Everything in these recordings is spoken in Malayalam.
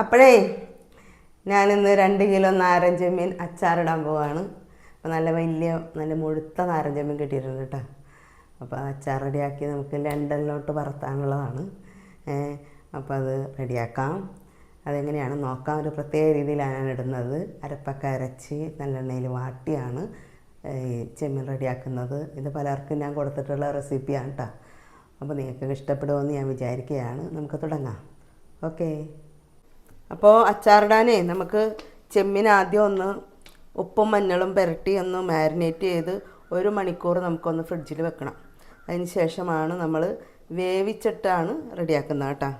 അപ്പോഴേ ഞാനിന്ന് രണ്ട് കിലോ നാരഞ്ച മീൻ അച്ചാറിടാൻ പോവാണ്. അപ്പോൾ നല്ല വലിയ നല്ല മുഴുത്ത നാരഞ്ച മീൻ കിട്ടിയിട്ടുണ്ട് കേട്ടോ. അപ്പോൾ അച്ചാർ റെഡിയാക്കി നമുക്ക് ലണ്ടനിലോട്ട് പറത്താനുള്ളതാണ് അപ്പോൾ അത് റെഡിയാക്കാം. അതെങ്ങനെയാണ് നോക്കാം. ഒരു പ്രത്യേക രീതിയിലാണ് ഞാൻ ഇടുന്നത്. അരപ്പൊക്കെ അരച്ച് നല്ലെണ്ണയിൽ വാട്ടിയാണ് ഈ ചെമ്മീൻ റെഡിയാക്കുന്നത്. ഇത് പലർക്കും ഞാൻ കൊടുത്തിട്ടുള്ള റെസിപ്പിയാണ് കേട്ടോ. അപ്പോൾ നിങ്ങൾക്ക് ഇഷ്ടപ്പെടുമെന്ന് ഞാൻ വിചാരിക്കുകയാണ്. നമുക്ക് തുടങ്ങാം. ഓക്കേ. അപ്പോൾ അച്ചാറിടാനേ നമുക്ക് ചെമ്മീൻ ആദ്യം ഒന്ന് ഉപ്പും മഞ്ഞളും പുരട്ടി ഒന്ന് മാരിനേറ്റ് ചെയ്ത് ഒരു മണിക്കൂർ നമുക്കൊന്ന് ഫ്രിഡ്ജിൽ വെക്കണം. അതിന് ശേഷമാണ് നമ്മൾ വേവിച്ചിട്ടാണ് റെഡിയാക്കുന്നത് കേട്ടോ.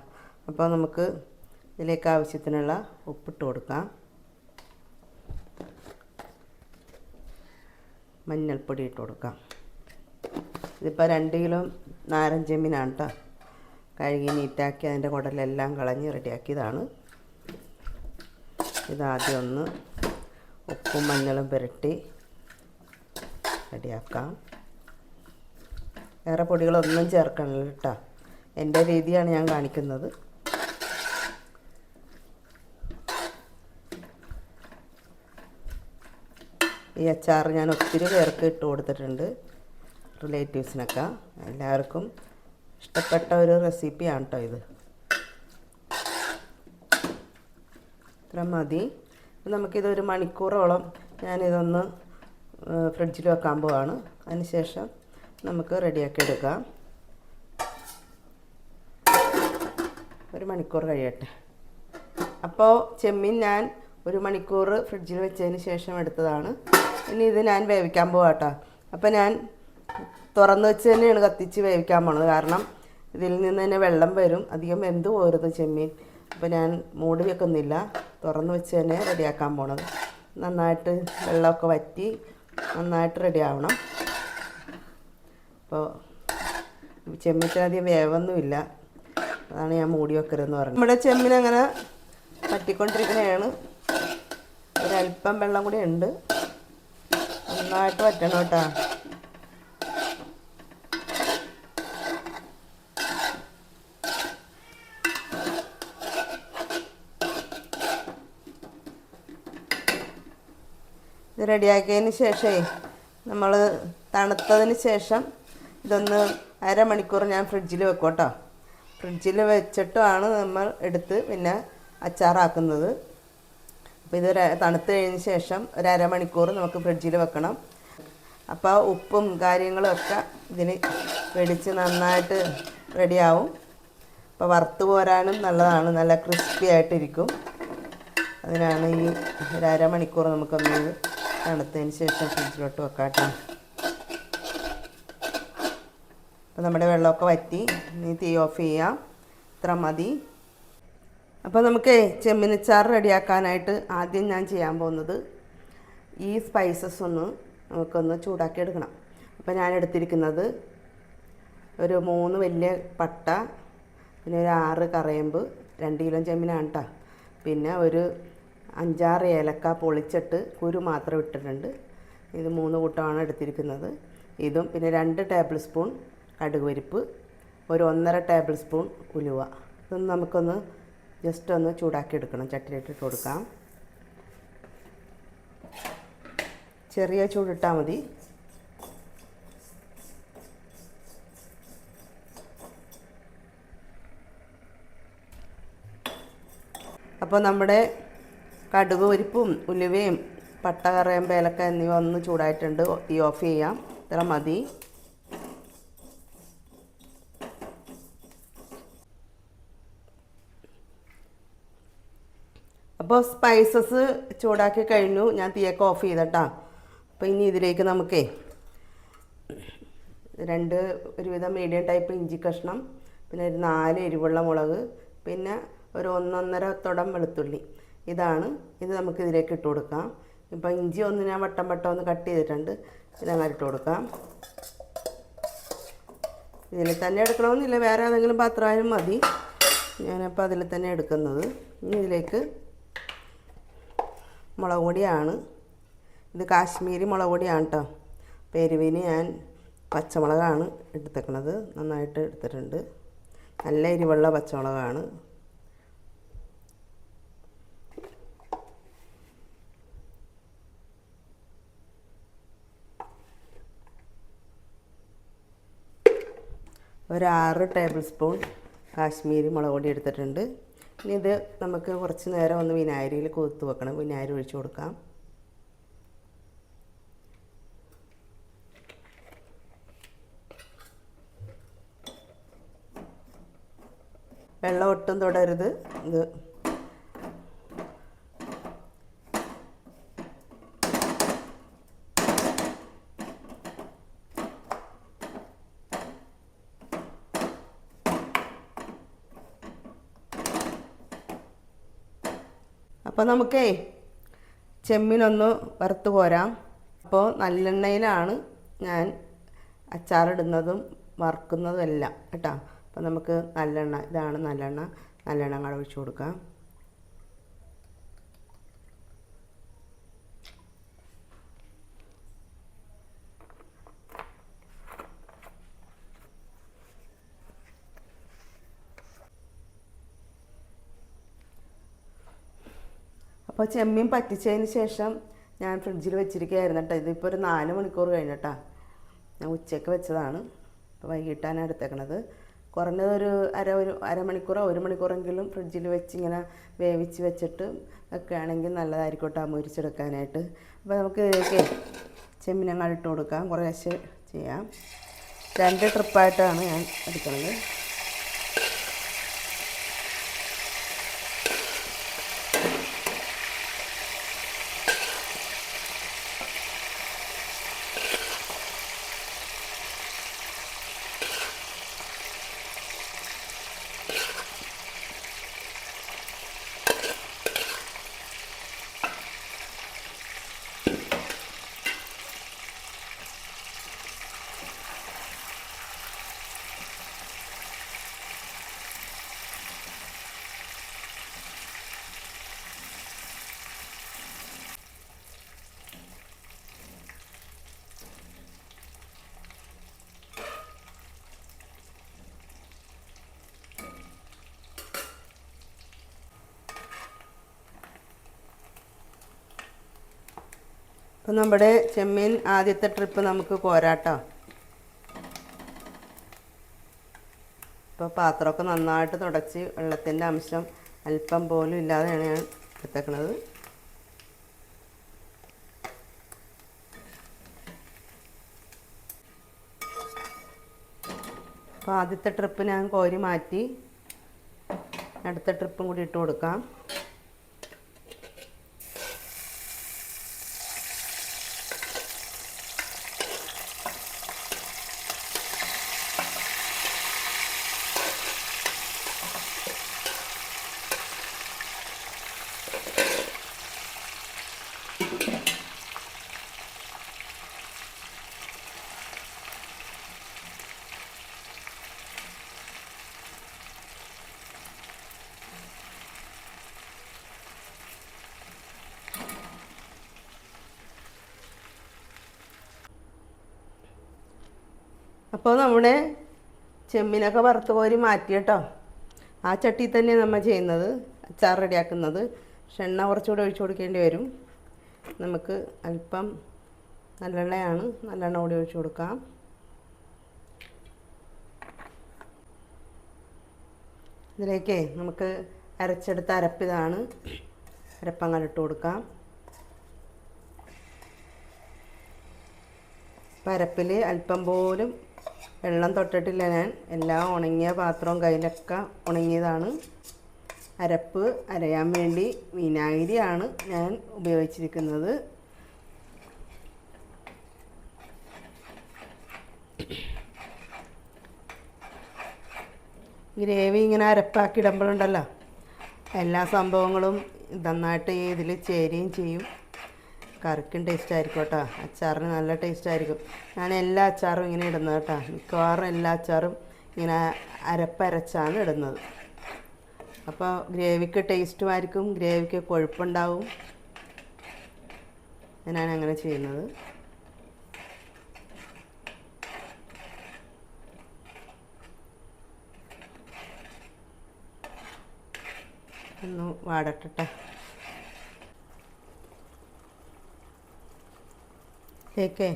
അപ്പോൾ നമുക്ക് ഇതിലേക്ക് ആവശ്യത്തിനുള്ള ഉപ്പിട്ട് കൊടുക്കാം. മഞ്ഞൾപ്പൊടി ഇട്ട് കൊടുക്കാം. ഇതിപ്പോൾ രണ്ട് കിലോ നാരഞ്ച ചെമ്മീനാണ് കേട്ടോ. കഴുകി നീറ്റാക്കി അതിന്റെ കുടലെല്ലാം കളഞ്ഞ് റെഡിയാക്കിയതാണ്. ഇതാദ്യം ഒന്ന് ഉപ്പും മഞ്ഞളും പുരട്ടി റെഡിയാക്കാം. വേറെ പൊടികളൊന്നും ചേർക്കണില്ല കേട്ടോ. എന്റെ രീതിയാണ് ഞാൻ കാണിക്കുന്നത്. ഈ അച്ചാർ ഞാൻ ഒത്തിരി പേർക്ക് ഇട്ട് കൊടുത്തിട്ടുണ്ട്. റിലേറ്റീവ്സിനൊക്കെ. എല്ലാവർക്കും ഇഷ്ടപ്പെട്ട ഒരു റെസിപ്പിയാണ് കേട്ടോ ഇത്. ഇത്ര മതി. നമുക്കിത് ഒരു മണിക്കൂറോളം ഞാനിതൊന്ന് ഫ്രിഡ്ജിൽ വെക്കാൻ പോവാണ്. അതിനുശേഷം നമുക്ക് റെഡിയാക്കി എടുക്കാം. ഒരു മണിക്കൂർ കഴിയട്ടെ. അപ്പോൾ ചെമ്മീൻ ഞാൻ ഒരു മണിക്കൂർ ഫ്രിഡ്ജിൽ വെച്ചതിന് ശേഷം എടുത്തതാണ്. ഇനി ഇത് ഞാൻ വേവിക്കാൻ പോവാട്ടോ. അപ്പോൾ ഞാൻ തുറന്ന് വെച്ച് തന്നെയാണ് കത്തിച്ച് വേവിക്കാൻ പോണത്. കാരണം ഇതിൽ നിന്ന് തന്നെ വെള്ളം വരും. അധികം വെന്ത് പോരുത് ചെമ്മീൻ. അപ്പോൾ ഞാൻ മൂടി വെക്കുന്നില്ല. തുറന്ന് വെച്ച് തന്നെ റെഡിയാക്കാൻ പോണത്. നന്നായിട്ട് വെള്ളമൊക്കെ വറ്റി നന്നായിട്ട് റെഡി ആവണം അപ്പോൾ ചെമ്മീനധികം വേവൊന്നുമില്ല. അതാണ് ഞാൻ മൂടി വെക്കരുതെന്ന് പറഞ്ഞത്. നമ്മുടെ ചെമ്മീൻ അങ്ങനെ വറ്റിക്കൊണ്ടിരിക്കുന്നതാണ് ഒരല്പം വെള്ളം കൂടി ഉണ്ട്. നന്നായിട്ട് വറ്റണം കേട്ടോ. ഇത് റെഡിയാക്കിയതിന് ശേഷമേ നമ്മൾ തണുത്തതിന് ശേഷം ഇതൊന്ന് അരമണിക്കൂർ ഞാൻ ഫ്രിഡ്ജിൽ വെക്കും കേട്ടോ. ഫ്രിഡ്ജിൽ വെച്ചിട്ടാണ് നമ്മൾ എടുത്ത് പിന്നെ അച്ചാറാക്കുന്നത്. അപ്പോൾ ഇത് തണുത്ത് കഴിഞ്ഞ ശേഷം ഒരു അരമണിക്കൂർ നമുക്ക് ഫ്രിഡ്ജിൽ വെക്കണം. അപ്പോൾ ഉപ്പും കാര്യങ്ങളും ഒക്കെ ഇതിന് വെടിച്ച് നന്നായിട്ട് റെഡിയാവും. അപ്പോൾ വറുത്ത് പോരാനും നല്ലതാണ്. നല്ല ക്രിസ്പി ആയിട്ടിരിക്കും. അതിനാണ് ഈ ഒരു അരമണിക്കൂർ നമുക്കൊന്ന് തണുത്തതിന് ശേഷം ഫ്രിഡ്ജിലോട്ട് വെക്കാട്ടോ അപ്പോൾ നമ്മുടെ വെള്ളമൊക്കെ വറ്റി. ഇനി തീ ഓഫ് ചെയ്യാം. ഇത്ര മതി. അപ്പോൾ നമുക്ക് ചെമ്മിനിച്ചാറ് റെഡിയാക്കാനായിട്ട് ആദ്യം ഞാൻ ചെയ്യാൻ പോകുന്നത് ഈ സ്പൈസസ് ഒന്ന് നമുക്കൊന്ന് ചൂടാക്കി എടുക്കണം അപ്പോൾ ഞാൻ എടുത്തിരിക്കുന്നത് ഒരു മൂന്ന് വലിയ പട്ട പിന്നെ ഒരു ആറ് കറയമ്പ് രണ്ട് കിലോ ചെമ്മിനാണ് കേട്ടോ പിന്നെ ഒരു അഞ്ചാറ് ഏലക്ക പൊളിച്ചിട്ട് കുരു മാത്രം ഇട്ടിട്ടുണ്ട്. ഇത് മൂന്ന് കൂട്ടമാണ് എടുത്തിരിക്കുന്നത്. ഇതും പിന്നെ രണ്ട് ടേബിൾ സ്പൂൺ കടുക് പരിപ്പ് ഒരു ഒന്നര ടേബിൾ സ്പൂൺ ഉലുവ. ഇതൊന്ന് നമുക്കൊന്ന് ജസ്റ്റ് ഒന്ന് ചൂടാക്കി എടുക്കണം. ചട്ടിലിട്ടിട്ട് കൊടുക്കാം. ചെറിയ ചൂടിട്ടാൽ മതി. അപ്പോൾ നമ്മുടെ കടുക് പരിപ്പും ഉലുവയും പട്ട കറയും പേലക്ക എന്നിവ ഒന്ന് ചൂടായിട്ടുണ്ട്. തീ ഓഫ് ചെയ്യാം. ഇത്ര മതി. അപ്പോൾ സ്പൈസസ് ചൂടാക്കി കഴിഞ്ഞു. ഞാൻ തീയൊക്കെ ഓഫ് ചെയ്തട്ടാ. അപ്പോൾ ഇനി ഇതിലേക്ക് നമുക്കേ രണ്ട് ഒരുവിധം മീഡിയം ടൈപ്പ് ഇഞ്ചി കഷ്ണം പിന്നെ ഒരു നാല് എരിവുള്ള മുളക് പിന്നെ ഒരു ഒന്നൊന്നര തുടം വെളുത്തുള്ളി. ഇതാണ്. ഇത് നമുക്ക് ഇതിലേക്ക് ഇട്ട് കൊടുക്കാം. ഇപ്പം ഇഞ്ചി ഒന്ന് ഞാൻ വട്ടം വട്ടം ഒന്ന് കട്ട് ചെയ്തിട്ടുണ്ട്. ഇതങ്ങനെ ഇട്ട് കൊടുക്കാം. ഇതിൽ തന്നെ എടുക്കണമെന്നില്ല. വേറെ ഏതെങ്കിലും പാത്രമായാലും മതി. ഞാനപ്പോൾ അതിൽ തന്നെ എടുക്കുന്നത്. ഇനി ഇതിലേക്ക് മുളക് പൊടിയാണ്. ഇത് കാശ്മീരി മുളക് പൊടിയാണ് കേട്ടോ പെരുവിന് ഞാൻ പച്ചമുളകാണ് എടുത്തേക്കണത്. നന്നായിട്ട് എടുത്തിട്ടുണ്ട്. നല്ല എരിവുള്ള പച്ചമുളകാണ്. ഒരു ടേബിൾ സ്പൂൺ കാശ്മീരി മുളക് പൊടി എടുത്തിട്ടുണ്ട്. ഇനി ഇത് നമുക്ക് കുറച്ച് നേരം ഒന്ന് വിനാഗിരിയിൽ കൊത്തു വെക്കണം. വിനാഗിരി ഒഴിച്ചു കൊടുക്കാം. വെള്ളം ഒട്ടും തുടരുത്. ഇത് അപ്പോൾ നമുക്കേ ചെമ്മീനൊന്ന് വറുത്ത് പോരാം. അപ്പോൾ നല്ലെണ്ണയിലാണ് ഞാൻ അച്ചാറിടുന്നതും വറുക്കുന്നതും എല്ലാം കേട്ടോ? അപ്പോൾ നമുക്ക് നല്ലെണ്ണ ഇതാണ് നല്ലെണ്ണ. നല്ലെണ്ണ അങ്ങോട്ട് ഒഴിച്ചു കൊടുക്കാം. അപ്പോൾ ചെമ്മീൻ പറ്റിച്ചതിന് ശേഷം ഞാൻ ഫ്രിഡ്ജിൽ വെച്ചിരിക്കുകയായിരുന്നു കേട്ടോ ഇതിപ്പോൾ ഒരു നാല് മണിക്കൂർ കഴിഞ്ഞിട്ടാ. ഞാൻ ഉച്ചയ്ക്ക് വെച്ചതാണ്. അപ്പോൾ വൈകിട്ടാണ് എടുത്തേക്കണത്. കുറഞ്ഞതൊരു അര ഒരു അരമണിക്കൂറോ ഒരു മണിക്കൂറെങ്കിലും ഫ്രിഡ്ജിൽ വെച്ച് ഇങ്ങനെ വേവിച്ച് വെച്ചിട്ട് ഒക്കെ ആണെങ്കിൽ നല്ലതായിരിക്കും മുരിച്ചെടുക്കാനായിട്ട്. അപ്പോൾ നമുക്ക് ചെമ്മീനങ്ങൾ ഇട്ട് കൊടുക്കാം. കുറേശ്ശെ ചെയ്യാം. രണ്ട് ട്രിപ്പായിട്ടാണ് ഞാൻ എടുക്കുന്നത് അപ്പം നമ്മുടെ ചെമ്മീൻ ആദ്യത്തെ ട്രിപ്പ് നമുക്ക് കോരാട്ടോ ഇപ്പോൾ പാത്രമൊക്കെ നന്നായിട്ട് തുടച്ച് വെള്ളത്തിന്റെ അംശം അല്പം പോലും ഇല്ലാതെയാണ് ഞാൻ എടുത്തേക്കണത്. അപ്പോൾ ആദ്യത്തെ ട്രിപ്പ് ഞാൻ കോരി മാറ്റി. അടുത്ത ട്രിപ്പും കൂടി ഇട്ട് കൊടുക്കാം. അപ്പോൾ നമ്മുടെ ചെമ്മിനൊക്കെ വറുത്ത് കോരി മാറ്റി കേട്ടോ. ആ ചട്ടി തന്നെ നമ്മൾ ചെയ്യുന്നത്. അച്ചാർ റെഡിയാക്കുന്നത്. പക്ഷെ എണ്ണ കുറച്ചുകൂടെ ഒഴിച്ചു കൊടുക്കേണ്ടി വരും. നമുക്ക് അല്പം നല്ലെണ്ണയാണ്. നല്ലെണ്ണ കൂടി ഒഴിച്ചു കൊടുക്കാം. ഇതിലേക്ക് നമുക്ക് അരച്ചെടുത്ത അരപ്പിതാണ് അരപ്പങ്ങലിട്ട് കൊടുക്കാം. പരപ്പിൽ അല്പം പോലും വെള്ളം തൊട്ടിട്ടില്ല ഞാൻ. എല്ലാം ഉണങ്ങിയ പാത്രവും കയ്യിലൊക്കെ ഉണങ്ങിയതാണ്. അരപ്പ് അരയാൻ വേണ്ടി വിനാഗിരിയാണ് ഞാൻ ഉപയോഗിച്ചിരിക്കുന്നത്. ഗ്രേവി ഇങ്ങനെ അരപ്പാക്കി ഇടുമ്പോഴുണ്ടല്ലോ എല്ലാ സംഭവങ്ങളും നന്നായിട്ട് ഇതിൽ ചേരുകയും ചെയ്യും. കറിക്കും ടേസ്റ്റ് ആയിരിക്കും കേട്ടോ. അച്ചാറിന് നല്ല ടേസ്റ്റ് ആയിരിക്കും. ഞാൻ എല്ലാ അച്ചാറും ഇങ്ങനെ ഇടുന്നത് കേട്ടോ. മിക്കവാറും എല്ലാ അച്ചാറും ഇങ്ങനെ അരപ്പരച്ചാണ് ഇടുന്നത്. അപ്പോൾ ഗ്രേവിക്ക് ടേസ്റ്റുമായിരിക്കും ഗ്രേവിക്ക് കൊഴുപ്പുണ്ടാവും. ഞാനാണ് അങ്ങനെ ചെയ്യുന്നത്. ഒന്ന് വാടട്ടെ ഇതിലേക്ക്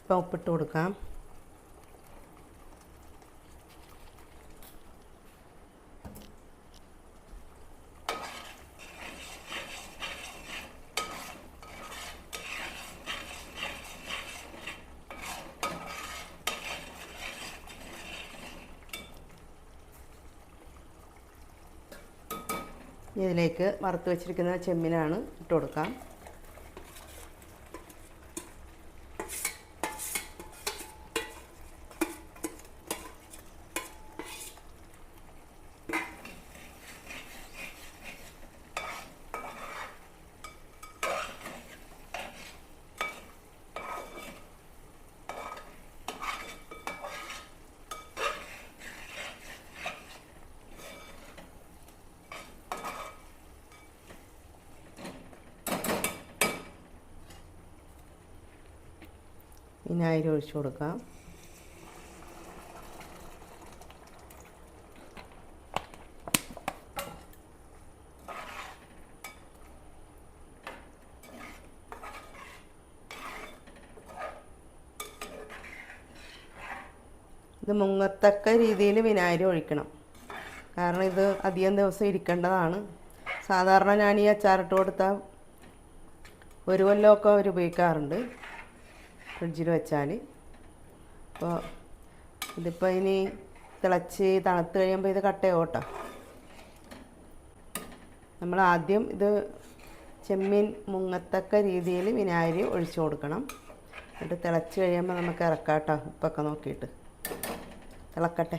ഇപ്പോൾ ഉപ്പിട്ട് കൊടുക്കാം. ഇതിലേക്ക് വറുത്ത് വെച്ചിരിക്കുന്ന ചെമ്മീനാണ് ഇട്ട് കൊടുക്കാം. വിനാഗിരി ഒഴിച്ചു കൊടുക്കാം. ഇത് മുങ്ങത്തക്ക രീതിയിൽ വിനാഗിരി ഒഴിക്കണം. കാരണം ഇത് അധികം ദിവസം ഇരിക്കേണ്ടതാണ്. സാധാരണ ഞാൻ ഈ അച്ചാറിട്ട് കൊടുത്താൽ ഒരു കൊല്ലമൊക്കെ അവർ ഉപയോഗിക്കാറുണ്ട്. ഫ്രിഡ്ജിൽ വെച്ചാൽ അപ്പോൾ ഇതിപ്പോൾ ഇനി തിളച്ച് തണുത്ത് കഴിയുമ്പോൾ ഇത് കട്ടയാവും കേട്ടോ. നമ്മൾ ആദ്യം ഇത് ചെമ്മീൻ മുങ്ങത്തക്ക രീതിയിൽ വിനാഗിരി ഒഴിച്ചു കൊടുക്കണം. എന്നിട്ട് തിളച്ച് കഴിയുമ്പോൾ നമുക്ക് ഇറക്കാം കേട്ടോ ഉപ്പൊക്കെ നോക്കിയിട്ട്. തിളക്കട്ടെ.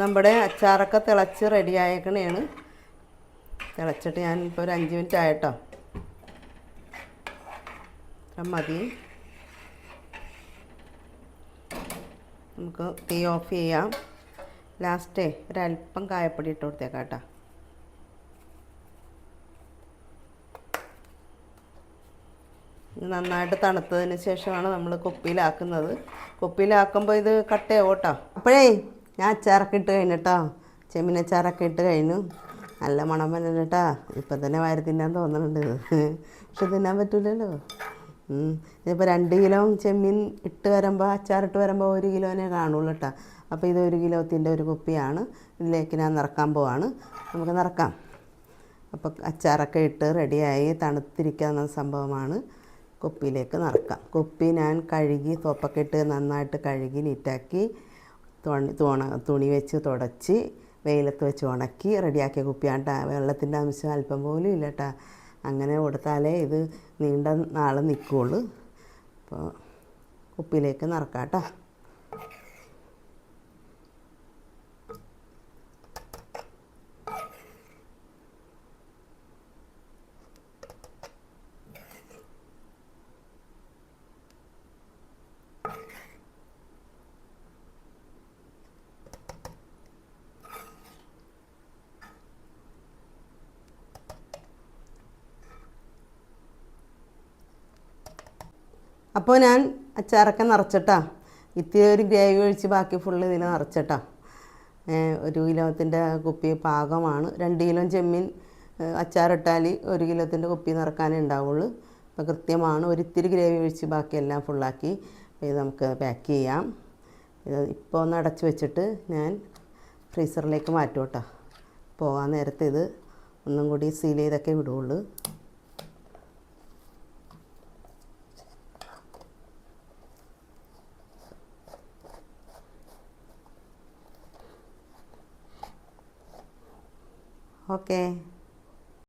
നമ്മുടെ അച്ചാറൊക്കെ തിളച്ച് റെഡി ആയേക്കണേണ്. തിളച്ചിട്ട് ഞാൻ ഇപ്പോൾ ഒരു അഞ്ച് മിനിറ്റ് ആയിട്ടോ. മതി. നമുക്ക് തീ ഓഫ് ചെയ്യാം. ലാസ്റ്റേ ഒരല്പം കായപ്പൊടി ഇട്ട് കൊടുത്തേക്കാം കേട്ടോ. നന്നായിട്ട് തണുത്തതിന് ശേഷമാണ് നമ്മൾ കുപ്പിയിലാക്കുന്നത്. കുപ്പിയിലാക്കുമ്പോൾ ഇത് കട്ടയാവും കേട്ടോ അപ്പോഴേ ഞാൻ അച്ചാറൊക്കെ ഇട്ട് കഴിഞ്ഞിട്ടോ ചെമ്മീൻ അച്ചാറൊക്കെ ഇട്ട് കഴിഞ്ഞു. നല്ല മണം വരുന്നുണ്ട് കേട്ടോ ഇപ്പം തന്നെ വാരി തിന്നാൻ തോന്നുന്നുണ്ട് പക്ഷെ തിന്നാൻ പറ്റൂലല്ലോ. ഇതിപ്പോൾ രണ്ട് കിലോ ചെമ്മീൻ ഇട്ട് വരുമ്പോൾ അച്ചാറിട്ട് വരുമ്പോൾ ഒരു കിലോനെ കാണുള്ളൂ കേട്ടോ അപ്പോൾ ഇത് ഒരു കിലോത്തിന്റെ ഒരു കുപ്പിയാണ്. ഇതിലേക്ക് ഞാൻ നിറക്കാൻ പോവാണ്. നമുക്ക് നിറക്കാം. അപ്പോൾ അച്ചാറൊക്കെ ഇട്ട് റെഡിയായി തണുത്തിരിക്കാവുന്ന സംഭവമാണ്. കുപ്പിയിലേക്ക് നിറക്കാം. കുപ്പി ഞാൻ കഴുകി തോപ്പൊക്കെ ഇട്ട് നന്നായിട്ട് കഴുകി നീറ്റാക്കി തുണി തുണ തുണി വെച്ച് തുടച്ച് വെയിലത്ത് വെച്ച് ഉണക്കി റെഡിയാക്കിയ കുപ്പിയാണ് ട്ടാ വെള്ളത്തിന്റെ അംശം അല്പം പോലും ഇല്ല കേട്ടാ അങ്ങനെ കൊടുത്താലേ ഇത് നീണ്ട നാൾ നിൽക്കുകയുള്ളൂ അപ്പോൾ കുപ്പിയിലേക്ക് നിറക്കാം കേട്ടോ അപ്പോൾ ഞാൻ അച്ചാറൊക്കെ നിറച്ചിട്ടാ. ഇത്തിരി ഒരു ഗ്രേവി ഒഴിച്ച് ബാക്കി ഫുള്ള് ഇതിൽ നിറച്ചിട്ടാ. ഒരു കിലോത്തിന്റെ കുപ്പി പാകമാണ്. രണ്ട് കിലോ ചെമ്മീൻ അച്ചാറിട്ടാൽ ഒരു കിലോത്തിന്റെ കുപ്പി നിറക്കാനേ ഉണ്ടാവുള്ളൂ. അപ്പോൾ കൃത്യമാണ്. ഒരിത്തിരി ഗ്രേവി ഒഴിച്ച് ബാക്കിയെല്ലാം ഫുള്ളാക്കി ഇത് നമുക്ക് പാക്ക് ചെയ്യാം. ഇത് ഇപ്പോൾ ഒന്ന് അടച്ചു വെച്ചിട്ട് ഞാൻ ഫ്രീസറിലേക്ക് മാറ്റും കേട്ടോ പോകാൻ നേരത്തെ ഇത് ഒന്നും കൂടി സീൽ ചെയ്തൊക്കെ വിടുള്ളൂ. ഓക്കേ